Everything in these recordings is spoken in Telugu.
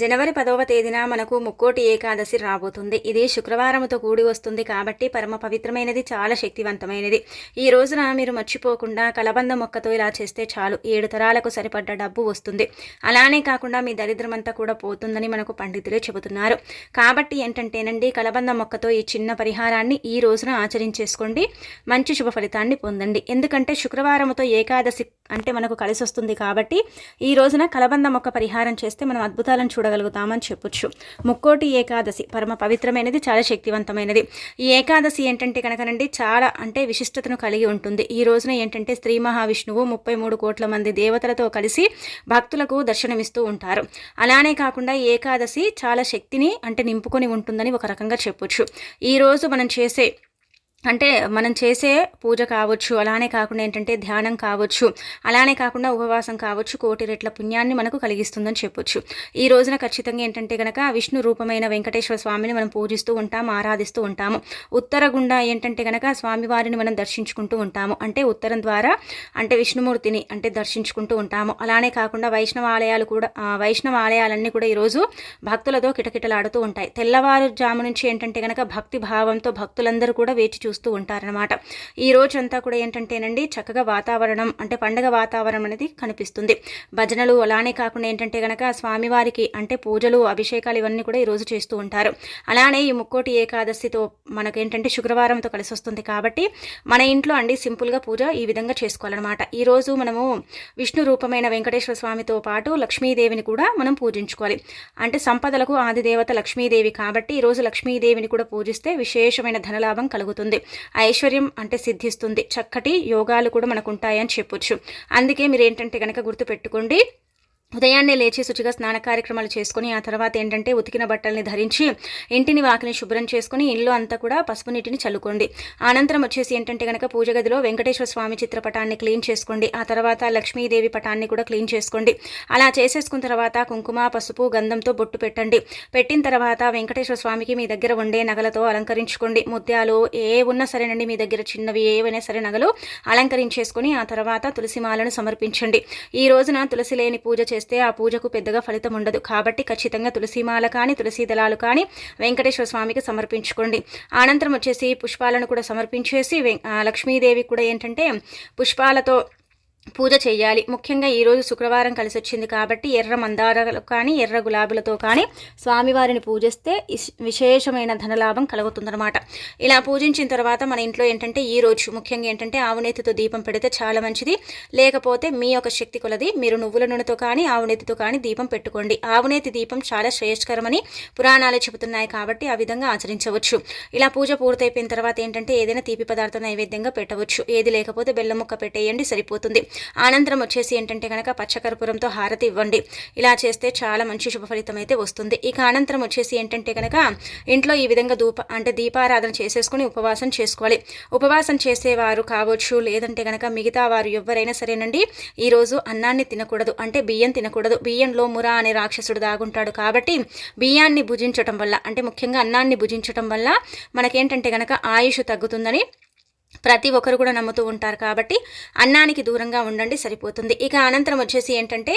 జనవరి పదవ తేదీన మనకు ముక్కోటి ఏకాదశి రాబోతుంది. ఇది శుక్రవారంతో కూడి వస్తుంది కాబట్టి పరమ పవిత్రమైనది చాలా శక్తివంతమైనది. ఈ రోజున మీరు మర్చిపోకుండా కలబంద మొక్కతో ఇలా చేస్తే చాలు. ఏడు తరాలకు సరిపడ్డ డబ్బు వస్తుంది. అలానే కాకుండా మీ దరిద్రమంతా కూడా పోతుందని మనకు పండితులే చెబుతున్నారు. కాబట్టి ఏంటంటేనండి కలబంద మొక్కతో ఈ చిన్న పరిహారాన్ని ఈ రోజున ఆచరించేసుకోండి. మంచి శుభ ఫలితాన్ని పొందండి. ఎందుకంటే శుక్రవారంతో ఏకాదశి అంటే మనకు కలిసి వస్తుంది కాబట్టి ఈ రోజున కలబంద మొక్క పరిహారం చేస్తే మనం అద్భుతాలను చూడగలుగుతామని చెప్పొచ్చు. ముక్కోటి ఏకాదశి పరమ పవిత్రమైనది చాలా శక్తివంతమైనది. ఈ ఏకాదశి ఏంటంటే కనుకనండి చాలా అంటే విశిష్టతను కలిగి ఉంటుంది. ఈ రోజున ఏంటంటే స్త్రీ మహావిష్ణువు ముప్పై మూడు కోట్ల మంది దేవతలతో కలిసి భక్తులకు దర్శనమిస్తూ ఉంటారు. అలానే కాకుండా ఈ ఏకాదశి చాలా శక్తిని అంటే నింపుకొని ఉంటుందని ఒక రకంగా చెప్పొచ్చు. ఈ రోజు మనం చేసే అంటే మనం చేసే పూజ కావచ్చు అలానే కాకుండా ఏంటంటే ధ్యానం కావచ్చు అలానే కాకుండా ఉపవాసం కావచ్చు కోటి రెట్ల పుణ్యాన్ని మనకు కలిగిస్తుందని చెప్పొచ్చు. ఈ రోజున ఖచ్చితంగా ఏంటంటే కనుక విష్ణు రూపమైన వెంకటేశ్వర స్వామిని మనం పూజిస్తూ ఉంటాము ఆరాధిస్తూ ఉంటాము. ఉత్తర గుండా ఏంటంటే కనుక స్వామివారిని మనం దర్శించుకుంటూ ఉంటాము. అంటే ఉత్తరం ద్వారా అంటే విష్ణుమూర్తిని అంటే దర్శించుకుంటూ ఉంటాము. అలానే కాకుండా వైష్ణవ ఆలయాలు కూడా వైష్ణవ ఆలయాలన్నీ కూడా ఈరోజు భక్తులతో కిటకిటలాడుతూ ఉంటాయి. తెల్లవారుజాము నుంచి ఏంటంటే కనుక భక్తి భావంతో భక్తులందరూ కూడా వేచి చూస్తూ ఉంటారనమాట ఈ రోజంతా కూడా ఏంటంటేనండి చక్కగా వాతావరణం అంటే పండగ వాతావరణం అనేది కనిపిస్తుంది. భజనలు అలానే కాకుండా ఏంటంటే కనుక స్వామివారికి అంటే పూజలు అభిషేకాలు ఇవన్నీ కూడా ఈరోజు చేస్తూ ఉంటారు. అలానే ఈ ముక్కోటి ఏకాదశితో మనకేంటంటే శుక్రవారంతో కలిసి వస్తుంది కాబట్టి మన ఇంట్లో అండి సింపుల్గా పూజ ఈ విధంగా చేసుకోవాలన్నమాట. ఈరోజు మనము విష్ణు రూపమైన వెంకటేశ్వర స్వామితో పాటు లక్ష్మీదేవిని కూడా మనం పూజించుకోవాలి. అంటే సంపదలకు ఆదిదేవత లక్ష్మీదేవి కాబట్టి ఈరోజు లక్ష్మీదేవిని కూడా పూజిస్తే విశేషమైన ధనలాభం కలుగుతుంది. ఐశ్వర్యం అంటే సిద్ధిస్తుంది. చక్కటి యోగాలు కూడా మనకు ఉంటాయని చెప్పొచ్చు. అందుకే మీరు ఏంటంటే కనుక గుర్తుపెట్టుకోండి ఉదయాన్నే లేచి శుచిగా స్నాన కార్యక్రమాలు చేసుకుని ఆ తర్వాత ఏంటంటే ఉతికిన బట్టల్ని ధరించి ఇంటిని వాకిని శుభ్రం చేసుకుని ఇల్లు అంతా కూడా పసుపు నీటిని చల్లుకోండి. అనంతరం వచ్చేసి ఏంటంటే కనుక పూజ గదిలో వెంకటేశ్వర స్వామి చిత్రపటాన్ని క్లీన్ చేసుకోండి. ఆ తర్వాత లక్ష్మీదేవి పటాన్ని కూడా క్లీన్ చేసుకోండి. అలా చేసేసుకున్న తర్వాత కుంకుమ పసుపు గంధంతో బొట్టు పెట్టండి. పెట్టిన తర్వాత వెంకటేశ్వర స్వామికి మీ దగ్గర ఉండే నగలతో అలంకరించుకోండి. ముత్యాలు ఏ ఉన్నా సరేనండి మీ దగ్గర చిన్నవి ఏవైనా సరే నగలు అలంకరించేసుకుని ఆ తర్వాత తులసిమాలను సమర్పించండి. ఈ రోజున తులసి లేని పూజ చేస్తే చేస్తే ఆ పూజకు పెద్దగా ఫలితం ఉండదు. కాబట్టి ఖచ్చితంగా తులసిమాల కానీ తులసి దళాలు కానీ వెంకటేశ్వర స్వామికి సమర్పించుకోండి. అనంతరం వచ్చేసి పుష్పాలను కూడా సమర్పించేసి లక్ష్మీదేవి కూడా ఏంటంటే పుష్పాలతో పూజ చేయాలి. ముఖ్యంగా ఈరోజు శుక్రవారం కలిసి వచ్చింది కాబట్టి ఎర్ర మందారాలు కానీ ఎర్ర గులాబీలతో కానీ స్వామివారిని పూజిస్తే విశేషమైన ధనలాభం కలుగుతుందన్నమాట. ఇలా పూజించిన తర్వాత మన ఇంట్లో ఏంటంటే ఈ రోజు ముఖ్యంగా ఏంటంటే ఆవునేతితో దీపం పెడితే చాలా మంచిది. లేకపోతే మీ యొక్క శక్తి కొలది మీరు నువ్వుల నూనెతో కానీ ఆవునేతితో కానీ దీపం పెట్టుకోండి. ఆవునేతి దీపం చాలా శ్రేయస్కరమని పురాణాలు చెబుతున్నాయి కాబట్టి ఆ విధంగా ఆచరించవచ్చు. ఇలా పూజ పూర్తయిపోయిన తర్వాత ఏంటంటే ఏదైనా తీపి పదార్థం నైవేద్యంగా పెట్టవచ్చు. ఏది లేకపోతే బెల్లం ముక్క పెట్టేయండి సరిపోతుంది. అనంతరం వచ్చేసి ఏంటంటే కనుక పచ్చకర్పూరంతో హారతి ఇవ్వండి. ఇలా చేస్తే చాలా మంచి శుభ ఫలితం అయితే వస్తుంది. ఇక అనంతరం వచ్చేసి ఏంటంటే కనుక ఇంట్లో ఈ విధంగా ధూప అంటే దీపారాధన చేసేసుకుని ఉపవాసం చేసుకోవాలి. ఉపవాసం చేసేవారు కావచ్చు లేదంటే కనుక మిగతా వారు ఎవరైనా సరేనండి ఈరోజు అన్నాన్ని తినకూడదు. అంటే బియ్యం తినకూడదు. బియ్యంలో మురా అనే రాక్షసుడు దాగుంటాడు కాబట్టి బియ్యాన్ని భుజించటం వల్ల అంటే ముఖ్యంగా అన్నాన్ని భుజించటం వల్ల మనకేంటంటే కనుక ఆయుష్ తగ్గుతుందని ప్రతి ఒక్కరు కూడా నమ్ముతూ ఉంటారు కాబట్టి అన్నానికి దూరంగా ఉండండి సరిపోతుంది. ఇక అనంతరం వచ్చేసి ఏంటంటే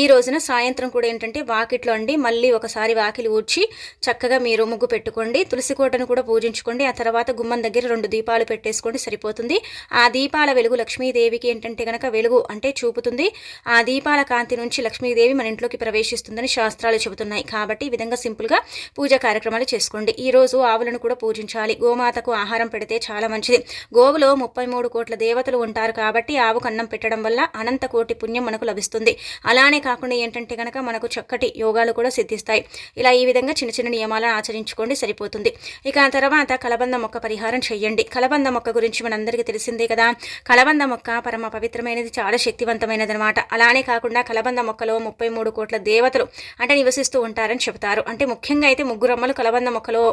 ఈ రోజున సాయంత్రం కూడా ఏంటంటే వాకిట్లో అండి మళ్ళీ ఒకసారి వాకిలి ఊడ్చి చక్కగా మీరు ముగ్గు పెట్టుకోండి తులసి కోటను కూడా పూజించుకోండి ఆ తర్వాత గుమ్మం దగ్గర రెండు దీపాలు పెట్టేసుకోండి సరిపోతుంది. ఆ దీపాల వెలుగు లక్ష్మీదేవికి ఏంటంటే కనుక వెలుగు అంటే చూపుతుంది. ఆ దీపాల కాంతి నుంచి లక్ష్మీదేవి మన ఇంట్లోకి ప్రవేశిస్తుందని శాస్త్రాలు చెబుతున్నాయి. కాబట్టి ఈ విధంగా సింపుల్గా పూజా కార్యక్రమాలు చేసుకోండి. ఈ రోజు ఆవులను కూడా పూజించాలి. గోమాతకు ఆహారం పెడితే చాలా మంచిది. గో గోవులో ముప్పై మూడు కోట్ల దేవతలు ఉంటారు కాబట్టి ఆవుకు అన్నం పెట్టడం వల్ల అనంత కోటి పుణ్యం మనకు లభిస్తుంది. అలానే కాకుండా ఏంటంటే కనుక మనకు చక్కటి యోగాలు కూడా సిద్ధిస్తాయి. ఇలా ఈ విధంగా చిన్న చిన్న నియమాలను ఆచరించుకోండి సరిపోతుంది. ఇక ఆ తర్వాత కలబంద మొక్క పరిహారం చేయండి. కలబంద మొక్క గురించి మనందరికీ తెలిసిందే కదా. కలబంద మొక్క పరమ పవిత్రమైనది చాలా శక్తివంతమైనది అనమాట అలానే కాకుండా కలబంద మొక్కలో ముప్పై మూడు కోట్ల దేవతలు అంటే నివసిస్తూ ఉంటారని చెబుతారు. అంటే ముఖ్యంగా అయితే ముగ్గురమ్మలు కలబంద మొక్కలో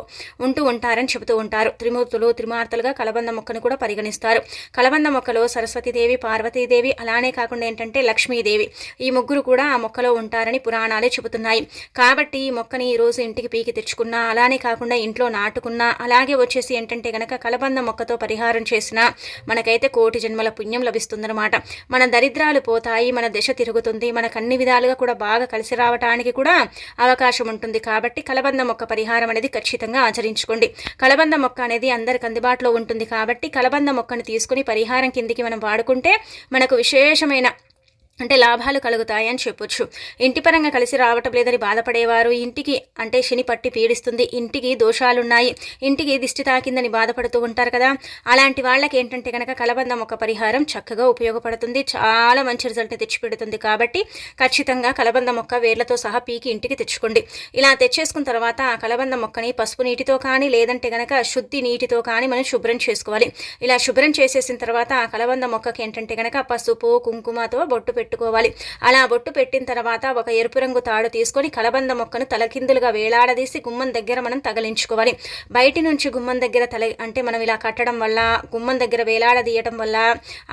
ఉంటూ ఉంటారని చెబుతూ ఉంటారు. త్రిమూర్తులు త్రిమార్తలుగా కలబంద మొక్కను కూడా పరిగణిస్తారు. కలబంద మొక్కలో సరస్వతీదేవి పార్వతీదేవి అలానే కాకుండా ఏంటంటే లక్ష్మీదేవి. ఈ ముగ్గురు కూడా ఆ మొక్కలో ఉంటారని పురాణాలే చెబుతున్నాయి. కాబట్టి ఈ మొక్కని ఈరోజు ఇంటికి పీకి తెచ్చుకున్నా అలానే కాకుండా ఇంట్లో నాటుకున్నా అలాగే వచ్చేసి ఏంటంటే గనక కలబంద మొక్కతో పరిహారం చేసినా మనకైతే కోటి జన్మల పుణ్యం లభిస్తుందన్నమాట. మన దరిద్రాలు పోతాయి మన దశ తిరుగుతుంది మనకు అన్ని విధాలుగా కూడా బాగా కలిసి రావటానికి కూడా అవకాశం ఉంటుంది. కాబట్టి కలబంద మొక్క పరిహారం అనేది ఖచ్చితంగా ఆచరించుకోండి. కలబంద మొక్క అనేది అందరికి అందుబాటులో ఉంటుంది కాబట్టి కలబంద మొక్కను తీసుకుని పరిహారం కిందికి మనం వాడుకుంటే మనకు విశేషమైన అంటే లాభాలు కలుగుతాయని చెప్పొచ్చు. ఇంటి పరంగా కలిసి రావటం లేదని బాధపడేవారు. ఇంటికి అంటే శని పట్టి పీడిస్తుంది. ఇంటికి దోషాలున్నాయి. ఇంటికి దిష్టి తాకిందని బాధపడుతూ ఉంటారు కదా. అలాంటి వాళ్ళకి ఏంటంటే కనుక కలబంధం ఒక పరిహారం చక్కగా ఉపయోగపడుతుంది. చాలా మంచి రిజల్ట్ తెచ్చిపెడుతుంది కాబట్టి ఖచ్చితంగా కలబంద మొక్క వేర్లతో సహా పీకి ఇంటికి తెచ్చుకోండి. ఇలా తెచ్చేసుకున్న తర్వాత ఆ కలబంద మొక్కని పసుపు నీటితో కానీ లేదంటే కనుక శుద్ధి నీటితో కానీ మనం శుభ్రం చేసుకోవాలి. ఇలా శుభ్రం చేసేసిన తర్వాత ఆ కలబంద మొక్కకి ఏంటంటే కనుక పసుపు కుంకుమతో బొట్టు పెట్టుకోవాలి. అలా బొట్టు పెట్టిన తర్వాత ఒక ఎరుపు రంగు తాడు తీసుకొని కలబంద మొక్కను తలకిందులుగా వేలాడదీసి గుమ్మం దగ్గర మనం తగిలించుకోవాలి. బయటి నుంచి గుమ్మం దగ్గర తల అంటే మనం ఇలా కట్టడం వల్ల గుమ్మం దగ్గర వేలాడదీయటం వల్ల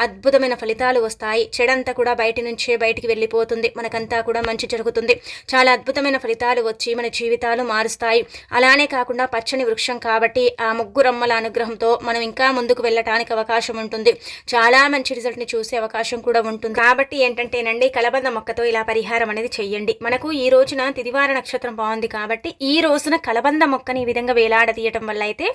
అద్భుతమైన ఫలితాలు వస్తాయి. చెడంతా కూడా బయటి నుంచే బయటికి వెళ్ళిపోతుంది. మనకంతా కూడా మంచి జరుగుతుంది. చాలా అద్భుతమైన ఫలితాలు వచ్చి మన జీవితాలు మారుస్తాయి. అలానే కాకుండా పచ్చని వృక్షం కాబట్టి ఆ ముగ్గురమ్మల అనుగ్రహంతో మనం ఇంకా ముందుకు వెళ్ళటానికి అవకాశం ఉంటుంది. చాలా మంచి రిజల్ట్ని చూసే అవకాశం కూడా ఉంటుంది. కాబట్టి ఏంటంటే ఏంటంటేనండి కలబంద మొక్కతో ఇలా పరిహారం అనేది చెయ్యండి. మనకు ఈ రోజున తిదివార నక్షత్రం బాగుంది కాబట్టి ఈ రోజున కలబంద మొక్కని ఈ విధంగా వేలాడదీయటం వల్ల అయితే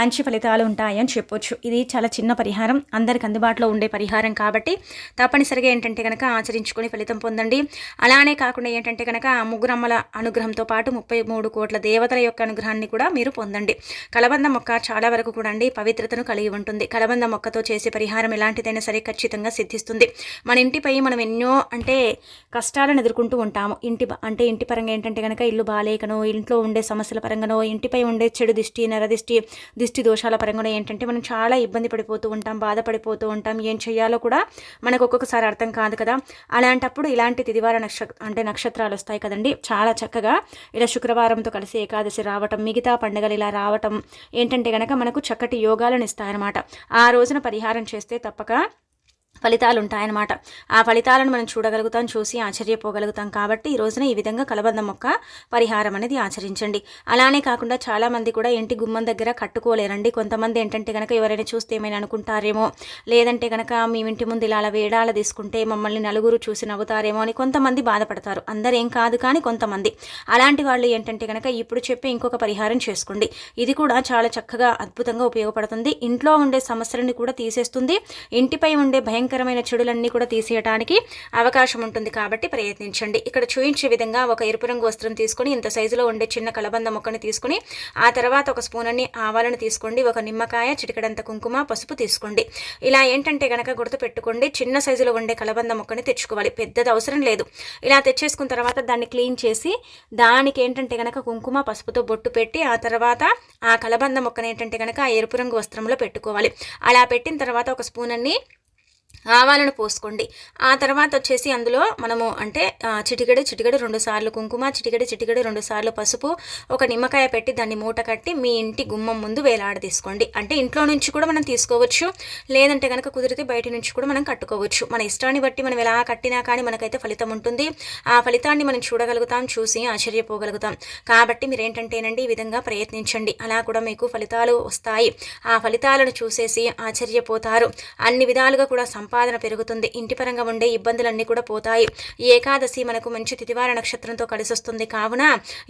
మంచి ఫలితాలు ఉంటాయని చెప్పొచ్చు. ఇది చాలా చిన్న పరిహారం. అందరికి అందుబాటులో ఉండే పరిహారం కాబట్టి తప్పనిసరిగా ఏంటంటే కనుక ఆచరించుకొని ఫలితం పొందండి. అలానే కాకుండా ఏంటంటే కనుక ముగ్గురమ్మల అనుగ్రహంతో పాటు ముప్పై మూడు కోట్ల దేవతల యొక్క అనుగ్రహాన్ని కూడా మీరు పొందండి. కలబంద మొక్క చాలా వరకు కూడా అండి పవిత్రతను కలిగి ఉంటుంది. కలబంద మొక్కతో చేసే పరిహారం ఎలాంటిదైనా సరే ఖచ్చితంగా సిద్ధిస్తుంది. మన ఇంటిపై మనం ఎన్ని ఎన్నో అంటే కష్టాలను ఎదుర్కొంటూ ఉంటాము. ఇంటి అంటే ఇంటి పరంగా ఏంటంటే కనుక ఇల్లు బాగాలేకనో ఇంట్లో ఉండే సమస్యల పరంగానో ఇంటిపై ఉండే చెడు దిష్టి నరదిష్టి దిష్టి దోషాల పరంగానో ఏంటంటే మనం చాలా ఇబ్బంది పడిపోతూ ఉంటాం బాధపడిపోతూ ఉంటాం. ఏం చేయాలో కూడా మనకు ఒక్కొక్కసారి అర్థం కాదు కదా. అలాంటప్పుడు ఇలాంటి తిదివార నక్ష అంటే నక్షత్రాలు వస్తాయి కదండి. చాలా చక్కగా ఇలా శుక్రవారంతో కలిసి ఏకాదశి రావటం మిగతా పండుగలు ఇలా రావటం ఏంటంటే కనుక మనకు చక్కటి యోగాలను ఇస్తాయన్నమాట. ఆ రోజున పరిహారం చేస్తే తప్పక ఫలితాలు ఉంటాయన్నమాట ఆ ఫలితాలను మనం చూడగలుగుతాం చూసి ఆశ్చర్యపోగలుగుతాం కాబట్టి ఈ రోజున ఈ విధంగా కలబంద మొక్క పరిహారం అనేది ఆచరించండి. అలానే కాకుండా చాలామంది కూడా ఇంటి గుమ్మం దగ్గర కట్టుకోలేరండి. కొంతమంది ఏంటంటే కనుక ఎవరైనా చూస్తే ఏమైనా అనుకుంటారేమో లేదంటే కనుక మీ ఇంటి ముందు ఇలా వేడాల తీసుకుంటే మమ్మల్ని నలుగురు చూసి నవ్వుతారేమో అని కొంతమంది బాధపడతారు. అందరేం కాదు కానీ కొంతమంది. అలాంటి వాళ్ళు ఏంటంటే కనుక ఇప్పుడు చెప్పే ఇంకొక పరిహారం చేసుకోండి. ఇది కూడా చాలా చక్కగా అద్భుతంగా ఉపయోగపడుతుంది. ఇంట్లో ఉండే సమస్యలని కూడా తీసేస్తుంది. ఇంటిపై ఉండే భయం భయంకరమైన చెడులన్నీ కూడా తీసేయడానికి అవకాశం ఉంటుంది కాబట్టి ప్రయత్నించండి. ఇక్కడ చూయించే విధంగా ఒక ఎరుపు రంగు వస్త్రం తీసుకొని ఇంత సైజులో ఉండే చిన్న కలబంద మొక్కని తీసుకుని ఆ తర్వాత ఒక స్పూన్ అన్ని ఆవాలను తీసుకోండి ఒక నిమ్మకాయ చిటికడంత కుంకుమ పసుపు తీసుకోండి. ఇలా ఏంటంటే గనక గుర్తు పెట్టుకోండి చిన్న సైజులో ఉండే కలబంద మొక్కని తెచ్చుకోవాలి. పెద్దది అవసరం లేదు. ఇలా తెచ్చేసుకున్న తర్వాత దాన్ని క్లీన్ చేసి దానికి ఏంటంటే గనక కుంకుమ పసుపుతో బొట్టు పెట్టి ఆ తర్వాత ఆ కలబంద మొక్కని ఏంటంటే గనక ఆ ఎరుపు రంగు వస్త్రంలో పెట్టుకోవాలి. అలా పెట్టిన తర్వాత ఒక స్పూన్ అన్ని ఆవాలను పోసుకోండి. ఆ తర్వాత వచ్చేసి అందులో మనము అంటే చిటికెడు చిటికెడు రెండు సార్లు కుంకుమ చిటికెడు చిటికెడు రెండు సార్లు పసుపు ఒక నిమ్మకాయ పెట్టి దాన్ని మూట కట్టి మీ ఇంటి గుమ్మం ముందు వేలాడ తీసుకోండి అంటే ఇంట్లో నుంచి కూడా మనం తీసుకోవచ్చు లేదంటే కనుక కుదిరితే బయట నుంచి కూడా మనం కట్టుకోవచ్చు. మన ఇష్టాన్ని బట్టి మనం ఎలా కట్టినా కానీ మనకైతే ఫలితం ఉంటుంది. ఆ ఫలితాన్ని మనం చూడగలుగుతాం చూసి ఆశ్చర్యపోగలుగుతాం. కాబట్టి మీరు ఏంటంటేనండి ఈ విధంగా ప్రయత్నించండి. అలా కూడా మీకు ఫలితాలు వస్తాయి. ఆ ఫలితాలను చూసేసి ఆశ్చర్యపోతారు. అన్ని విధాలుగా కూడా సంపాదన పెరుగుతుంది. ఇంటి పరంగా ఉండే ఇబ్బందులన్నీ కూడా పోతాయి. ఏకాదశి మనకు మంచి తితివార నక్షత్రంతో కలిసొస్తుంది. కావున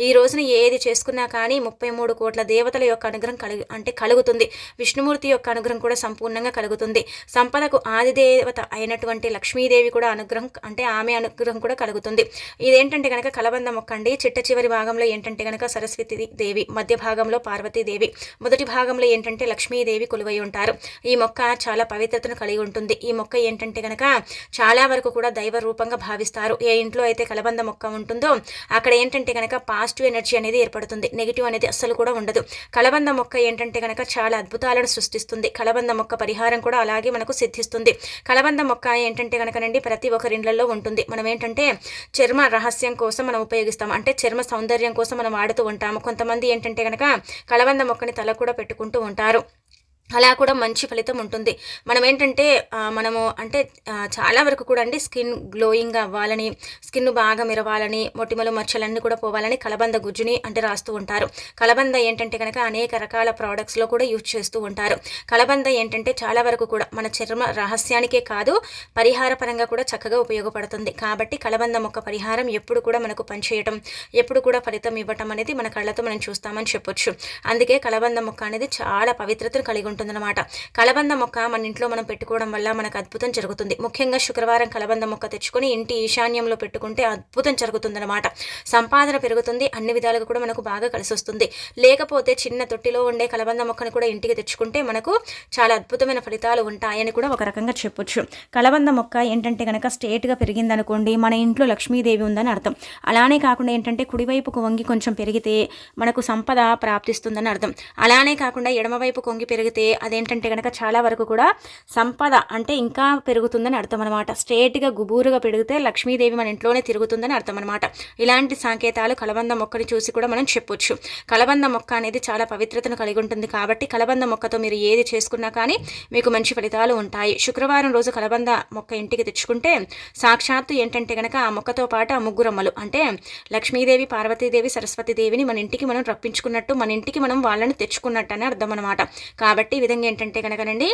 ఈ రోజున ఏది చేసుకున్నా కానీ ముప్పై మూడు కోట్ల దేవతల యొక్క అనుగ్రహం కలిగి అంటే కలుగుతుంది. విష్ణుమూర్తి యొక్క అనుగ్రహం కూడా సంపూర్ణంగా కలుగుతుంది. సంపదకు ఆదిదేవత అయినటువంటి లక్ష్మీదేవి కూడా అనుగ్రహం అంటే ఆమె అనుగ్రహం కూడా కలుగుతుంది. ఇదేంటంటే కనుక కలబంద మొక్క అండి చిట్ట చివరి భాగంలో ఏంటంటే కనుక సరస్వతి దేవి మధ్య భాగంలో పార్వతీదేవి మొదటి భాగంలో ఏంటంటే లక్ష్మీదేవి కొలువై ఉంటారు. ఈ మొక్క చాలా పవిత్రతను కలిగి ఉంటుంది. ఈ మొక్క మొక్క ఏంటంటే కనుక చాలా వరకు కూడా దైవ రూపంగా భావిస్తారు. ఏ ఇంట్లో అయితే కలబంద మొక్క ఉంటుందో అక్కడ ఏంటంటే కనుక పాజిటివ్ ఎనర్జీ అనేది ఏర్పడుతుంది. నెగిటివ్ అనేది అస్సలు కూడా ఉండదు. కలబంద మొక్క ఏంటంటే కనుక చాలా అద్భుతాలను సృష్టిస్తుంది. కలబంద మొక్క పరిహారం కూడా అలాగే మనకు సిద్ధిస్తుంది. కలబంద మొక్క ఏంటంటే కనుకనండి ప్రతి ఒక్కరి ఇండ్లలో ఉంటుంది. మనం ఏంటంటే చర్మ రహస్యం కోసం మనం ఉపయోగిస్తాం. అంటే చర్మ సౌందర్యం కోసం మనం వాడుతూ ఉంటాము. కొంతమంది ఏంటంటే కనుక కలబంద మొక్కని తల కూడా పెట్టుకుంటూ ఉంటారు. అలా కూడా మంచి ఫలితం ఉంటుంది. మనం ఏంటంటే మనము అంటే చాలా వరకు కూడా అండి స్కిన్ గ్లోయింగ్గా అవ్వాలని స్కిన్ బాగా మిరవాలని మొటిమలు మచ్చలన్నీ కూడా పోవాలని కలబంద గుజ్జుని అంటే రాస్తూ ఉంటారు. కలబంద ఏంటంటే కనుక అనేక రకాల ప్రోడక్ట్స్లో కూడా యూజ్ చేస్తూ ఉంటారు. కలబంద ఏంటంటే చాలా వరకు కూడా మన చర్మ రహస్యానికే కాదు పరిహార పరంగా కూడా చక్కగా ఉపయోగపడుతుంది. కాబట్టి కలబంద మొక్క పరిహారం ఎప్పుడు కూడా మనకు పనిచేయటం ఎప్పుడు కూడా ఫలితం ఇవ్వటం అనేది మన కళ్ళతో మనం చూస్తామని చెప్పొచ్చు. అందుకే కలబంద మొక్క అనేది చాలా పవిత్రతను కలిగి ఉంటుంది. ఉంటుందన్నమాట. కలబంద మొక్క మన ఇంట్లో మనం పెట్టుకోవడం వల్ల మనకు అద్భుతం జరుగుతుంది. ముఖ్యంగా శుక్రవారం కలబంద మొక్క తెచ్చుకొని ఇంటి ఈశాన్యంలో పెట్టుకుంటే అద్భుతం జరుగుతుందన్నమాట. సంపాదన పెరుగుతుంది అన్ని విధాలుగా కూడా మనకు బాగా కలిసి వస్తుంది లేకపోతే చిన్న తొట్టిలో ఉండే కలబంద మొక్కను కూడా ఇంటికి తెచ్చుకుంటే మనకు చాలా అద్భుతమైన ఫలితాలు ఉంటాయని కూడా ఒక రకంగా చెప్పొచ్చు. కలబంద మొక్క ఏంటంటే కనుక స్ట్రేట్గా పెరిగిందనుకోండి మన ఇంట్లో లక్ష్మీదేవి ఉందని అర్థం. అలానే కాకుండా ఏంటంటే కుడివైపుకు వంగి కొంచెం పెరిగితే మనకు సంపద ప్రాప్తిస్తుందని అర్థం. అలానే కాకుండా ఎడమవైపు కొంగి పెరిగితే అదేంటంటే కనుక చాలా వరకు కూడా సంపద అంటే ఇంకా పెరుగుతుందని అర్థం అనమాట స్ట్రేట్గా గుబూరుగా పెరిగితే లక్ష్మీదేవి మన ఇంట్లోనే తిరుగుతుందని అర్థం అనమాట ఇలాంటి సంకేతాలు కలబంద మొక్కని చూసి కూడా మనం చెప్పొచ్చు. కలబంద మొక్క అనేది చాలా పవిత్రతను కలిగి ఉంటుంది కాబట్టి కలబంద మొక్కతో మీరు ఏది చేసుకున్నా కానీ మీకు మంచి ఫలితాలు ఉంటాయి. శుక్రవారం రోజు కలబంద మొక్క ఇంటికి తెచ్చుకుంటే సాక్షాత్తు ఏంటంటే కనుక ఆ మొక్కతో పాటు ఆ ముగ్గురమ్మలు అంటే లక్ష్మీదేవి పార్వతీదేవి సరస్వతీదేవిని మన ఇంటికి మనం రప్పించుకున్నట్టు మన ఇంటికి మనం వాళ్ళని తెచ్చుకున్నట్టు అని అర్థం అనమాట కాబట్టి ఈ విధంగా ఏంటంటే కనుకనండి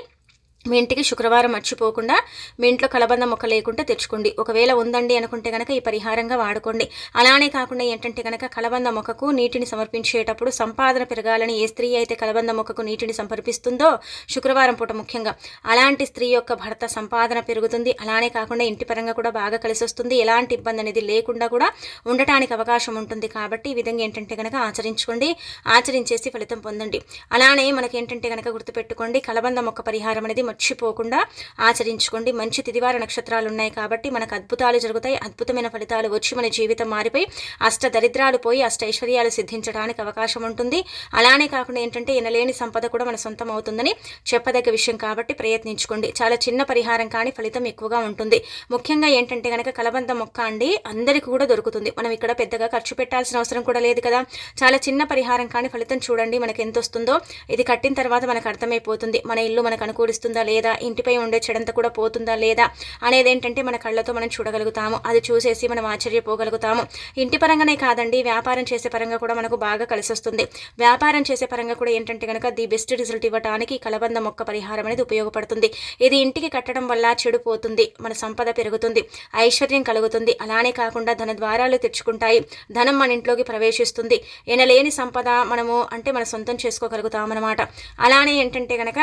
మీ ఇంటికి శుక్రవారం మర్చిపోకుండా మీ ఇంట్లో కలబంద మొక్క లేకుండా తెచ్చుకోండి. ఒకవేళ ఉందండి అనుకుంటే కనుక ఈ పరిహారంగా వాడుకోండి. అలానే కాకుండా ఏంటంటే కనుక కలబంద మొక్కకు నీటిని సమర్పించేటప్పుడు సంపాదన పెరగాలని ఏ స్త్రీ అయితే కలబంద మొక్కకు నీటిని సమర్పిస్తుందో శుక్రవారం పూట ముఖ్యంగా అలాంటి స్త్రీ యొక్క భర్త సంపాదన పెరుగుతుంది. అలానే కాకుండా ఇంటి పరంగా కూడా బాగా కలిసి వస్తుంది ఎలాంటి ఇబ్బంది అనేది లేకుండా కూడా ఉండటానికి అవకాశం ఉంటుంది. కాబట్టి ఈ విధంగా ఏంటంటే కనుక ఆచరించుకోండి. ఆచరించేసి ఫలితం పొందండి. అలానే మనకి ఏంటంటే కనుక గుర్తుపెట్టుకోండి. కలబంద మొక్క పరిహారం అనేది మర్చిపోకుండా ఆచరించుకోండి. మంచి తిదివార నక్షత్రాలు ఉన్నాయి కాబట్టి మనకు అద్భుతాలు జరుగుతాయి. అద్భుతమైన ఫలితాలు వచ్చి మన జీవితం మారిపోయి అష్ట దరిద్రాలు పోయి అష్ట ఐశ్వర్యాలు సిద్ధించడానికి అవకాశం ఉంటుంది. అలానే కాకుండా ఏంటంటే ఎనలేని సంపద కూడా మన సొంతం అవుతుందని చెప్పదగ్గ విషయం కాబట్టి ప్రయత్నించుకోండి. చాలా చిన్న పరిహారం కానీ ఫలితం ఎక్కువగా ఉంటుంది. ముఖ్యంగా ఏంటంటే కనుక కలబంద మొక్క అండి అందరికీ కూడా దొరుకుతుంది. మనం ఇక్కడ పెద్దగా ఖర్చు పెట్టాల్సిన అవసరం కూడా లేదు కదా. చాలా చిన్న పరిహారం కానీ ఫలితం చూడండి మనకు ఎంత వస్తుందో ఇది కట్టిన తర్వాత మనకు అర్థమైపోతుంది. మన ఇల్లు మనకు అనుకూలిస్తుందా లేదా ఇంటిపై ఉండే చెడంత కూడా పోతుందా లేదా అనేది ఏంటంటే మన కళ్ళతో మనం చూడగలుగుతాము. అది చూసేసి మనం ఆశ్చర్యపోగలుగుతాము. ఇంటి పరంగానే కాదండి వ్యాపారం చేసే పరంగా కూడా మనకు బాగా కలిసి వస్తుంది వ్యాపారం చేసే పరంగా కూడా ఏంటంటే కనుక ది బెస్ట్ రిజల్ట్ ఇవ్వడానికి కలబంద మొక్క పరిహారం అనేది ఉపయోగపడుతుంది. ఇది ఇంటికి కట్టడం వల్ల చెడు పోతుంది మన సంపద పెరుగుతుంది ఐశ్వర్యం కలుగుతుంది. అలానే కాకుండా ధన ద్వారాలు తెచ్చుకుంటాయి. ధనం మన ఇంట్లోకి ప్రవేశిస్తుంది. ఎనలేని సంపద మనము అంటే మన సొంతం చేసుకోగలుగుతామన్నమాట. అలానే ఏంటంటే కనుక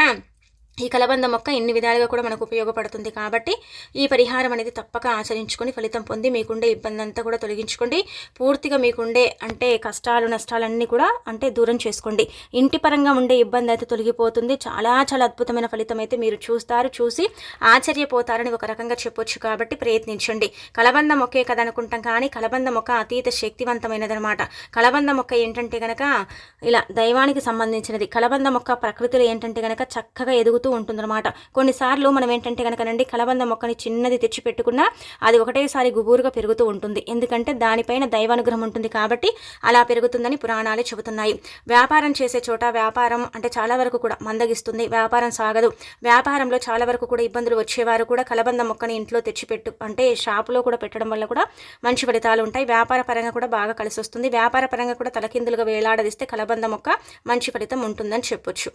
ఈ కలబంద మొక్క ఎన్ని విధాలుగా కూడా మనకు ఉపయోగపడుతుంది కాబట్టి ఈ పరిహారం అనేది తప్పక ఆచరించుకొని ఫలితం పొంది మీకుండే ఇబ్బంది అంతా కూడా తొలగించుకోండి. పూర్తిగా మీకుండే అంటే కష్టాలు నష్టాలన్నీ కూడా అంటే దూరం చేసుకోండి. ఇంటి పరంగా ఉండే ఇబ్బంది అయితే తొలగిపోతుంది. చాలా చాలా అద్భుతమైన ఫలితం అయితే మీరు చూస్తారు. చూసి ఆశ్చర్యపోతారని ఒక రకంగా చెప్పొచ్చు కాబట్టి ప్రయత్నించండి. కలబంద మొక్కే కదా అనుకుంటాం కానీ కలబంద మొక్క అతీత శక్తివంతమైనదనమాట కలబంద మొక్క ఏంటంటే కనుక ఇలా దైవానికి సంబంధించినది. కలబంద మొక్క ప్రకృతిలో ఏంటంటే కనుక చక్కగా ఎదుగు పెరుగుతూ ఉంటుందన్నమాట. కొన్నిసార్లు మనం ఏంటంటే కనుకనండి కలబంద మొక్కని చిన్నది తెచ్చి పెట్టుకున్నా అది ఒకటేసారి గుబూరుగా పెరుగుతూ ఉంటుంది. ఎందుకంటే దానిపైన దైవానుగ్రహం ఉంటుంది కాబట్టి అలా పెరుగుతుందని పురాణాలు చెబుతున్నాయి. వ్యాపారం చేసే చోట వ్యాపారం అంటే చాలా వరకు కూడా మందగిస్తుంది. వ్యాపారం సాగదు. వ్యాపారంలో చాలా వరకు కూడా ఇబ్బందులు వచ్చేవారు కూడా కలబంద మొక్కని ఇంట్లో తెచ్చిపెట్టు అంటే షాపులో కూడా పెట్టడం వల్ల కూడా మంచి ఫలితాలు ఉంటాయి. వ్యాపార పరంగా కూడా బాగా కలిసి వస్తుంది వ్యాపార పరంగా కూడా తలకిందులుగా వేలాడదిస్తే కలబంద మొక్క మంచి ఫలితం ఉంటుందని చెప్పొచ్చు.